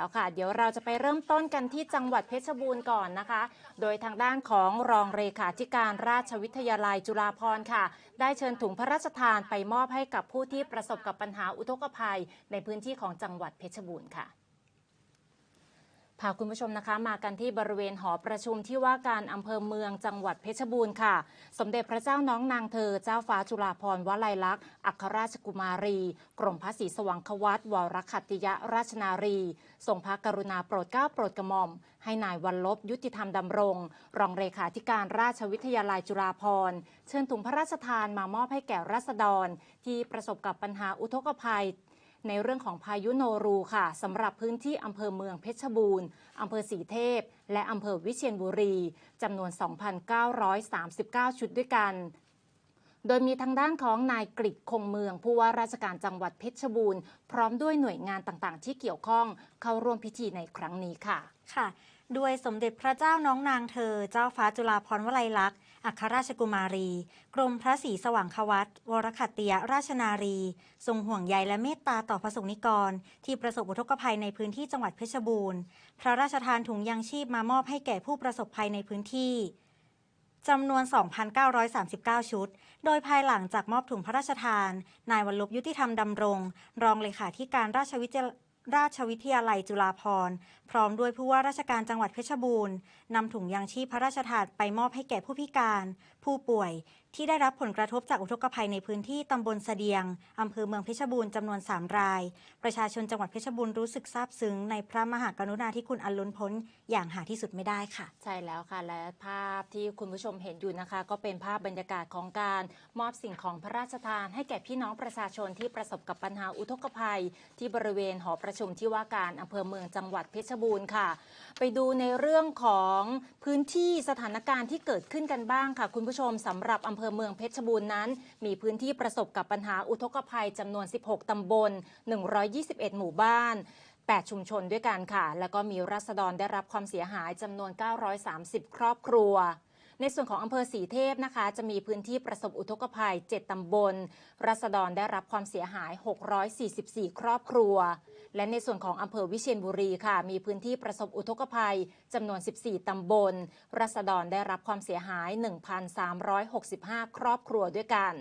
แล้วค่ะ เดี๋ยวเราจะไปเริ่มต้นกันที่จังหวัดเพชรบูรณ์ก่อนนะคะ โดยทางด้านของรองเลขาธิการราชวิทยาลัยจุฬาภรณ์ค่ะ ได้เชิญถุงพระราชทานไปมอบให้กับผู้ที่ประสบกับปัญหาอุทกภัย ในพื้นที่ของจังหวัดเพชรบูรณ์ค่ะ พาคุณผู้ชมนะคะมากันที่บริเวณหอประชุมที่ว่าการอำเภอเมืองจังหวัดเพชรบูรณ์ค่ะ สมเด็จพระเจ้าน้องนางเธอ เจ้าฟ้าจุฬาภรณ์วลัยลักษณ์อัครราชกุมารี กรมพระศรีสว่างควัตวรคัตติยราชนารี ทรงพระกรุณาโปรดเกล้าโปรดกระหม่อม ให้นายวันลบยุติธรรมดำรง รองเลขาธิการราชวิทยาลัยจุฬาภรณ์เชิญถุงพระราชทานมามอบให้แก่รัษฎร ที่ประสบกับปัญหาอุทกภัย ในเรื่องของพายุโนรูค่ะสำหรับพื้นที่อำเภอเมืองเพชรบูรณ์อำเภอสีเทพ และอำเภอวิเชียรบุรีจำนวน 2,939 ชุดด้วยกัน โดยมีทางด้านของนายกริดคงเมือง ผู้ว่าราชการจังหวัดเพชรบูรณ์พร้อมด้วยหน่วยงานต่างๆ ที่เกี่ยวข้องเข้าร่วมพิธีในครั้งนี้ค่ะ ค่ะ ด้วยสมเด็จพระเจ้าน้องนางเธอ เจ้าฟ้าจุฬาภรณ์วลัยลักษณ์อัครราชกุมารี กรมพระศรีสว่างควัตวรคัตติยราชนารี ทรงห่วงใยและเมตตาต่อพระสงฆ์นิกร ที่ประสบอุทกภัยในพื้นที่จังหวัดเพชรบูรณ์ พระราชทานถุงยางชีพมามอบให้แก่ผู้ประสบภัยในพื้นที่ จำนวน 2,939 ชุด โดยภายหลังจากมอบถุงพระราชทาน นายวันลบยุติธรรมดำรง รองเลขาธิการราชวิทย ราชวิทยาลัยจุฬาภรณ์ พร้อมด้วยผู้ว่าราชการจังหวัดเพชรบูรณ์นำถุงยางชีพพระราชทานไปมอบให้แก่ผู้พิการ ผู้ป่วยที่ได้รับผลกระทบจากอุทกภัยในพื้นที่ตำบลเสดียงอำเภอเมืองเพชรบูรณ์จำนวน 3 ราย ประชาชนจังหวัดเพชรบูรณ์รู้สึกซาบซึ้งในพระมหากรุณาธิคุณอันล้นพ้นอย่างหาที่สุดไม่ได้ค่ะ ใช่แล้วค่ะ และภาพที่คุณผู้ชมเห็นอยู่นะคะ ก็เป็นภาพบรรยากาศของการมอบสิ่งของพระราชทาน ให้แก่พี่น้องประชาชนที่ประสบกับปัญหาอุทกภัย ที่บริเวณหอประชุมที่ว่าการอำเภอเมืองจังหวัดเพชรบูรณ์ค่ะ ไปดูในเรื่องของพื้นที่สถานการณ์ที่เกิดขึ้นกันบ้างค่ะ คุณผู้ชมสำหรับอำเภอเมืองเพชรบูรณ์นั้น มีพื้นที่ประสบกับปัญหาอุทกภัยจำนวน 16 ตำบล 121 หมู่บ้าน8 ชุมชนด้วยกันค่ะ แล้วก็มีรัษฎรได้รับความเสียหายจำนวน 930 ครอบครัว ในส่วนของอำเภอสีเทพนะคะ จะมีพื้นที่ประสบอุทกภัย 7 ตำบล รัษฎรได้รับความเสียหาย 644 ครอบครัว และในส่วนของอำเภอวิเชียรบุรีค่ะ มีพื้นที่ประสบอุทกภัยจำนวน 14 ตำบล รัษฎรได้รับความเสียหาย 1,365 ครอบครัวด้วยกัน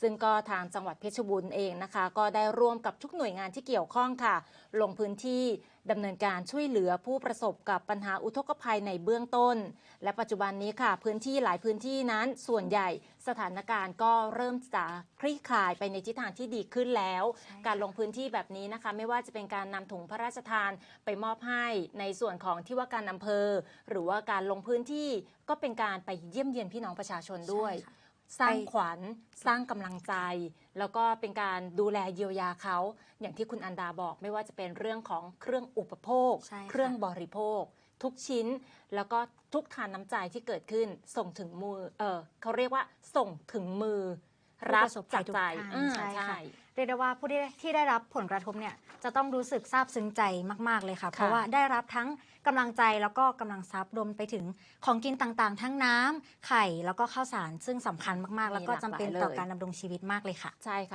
ซึ่งก็ทางจังหวัดเพชรบูรณ์เองนะคะ ก็ได้ร่วมกับทุกหน่วยงานที่เกี่ยวข้องค่ะ ลงพื้นที่ ดำเนินการช่วยเหลือผู้ประสบกับปัญหาอุทกภัยในเบื้องต้น และปัจจุบันนี้ค่ะ พื้นที่หลายพื้นที่นั้นส่วนใหญ่สถานการณ์ก็เริ่มจะคลี่คลายไปในทิศทางที่ดีขึ้นแล้วใช่ค่ะการลงพื้นที่แบบนี้นะคะ ไม่ว่าจะเป็นการนำถุงพระราชทานไปมอบให้ในส่วนของที่ว่าการอำเภอ หรือว่าการลงพื้นที่ก็เป็นการไปเยี่ยมเยียนพี่น้องประชาชนด้วยใช่ค่ะ สร้างขวัญสร้างกำลังใจ แล้วก็เป็นการดูแลเยียวยาเขา อย่างที่คุณอันดาบอกไม่ว่าจะเป็นเรื่องของเครื่องอุปโภคใช่ค่ะเครื่องบริโภค ทุกชิ้น แล้วก็ทุกทานน้ำใจที่เกิดขึ้นส่งถึงมือเออเขาเรียกว่าส่งถึงมือผู้ รับประสบภัจายกทุกใจท่านอ่าใช่ค่ะใช่เรียกได้ว่าผู้ที่ได้ที่ได้รับผลกระทบเนี่ยจะต้องรู้สึกซาบซึ้งใจมาก ๆ เลยค่ะ เพราะว่าได้รับทั้งกำลังใจแล้วก็กำลังทรัพย์รวมไปถึงของกินต่างๆ ทั้งน้ำไข่แล้วก็ข้าวสารซึ่งสำคัญมากๆ แล้วก็จำเป็นต่อการดำรงชีวิตมากเลยค่ะใช่ค่ะ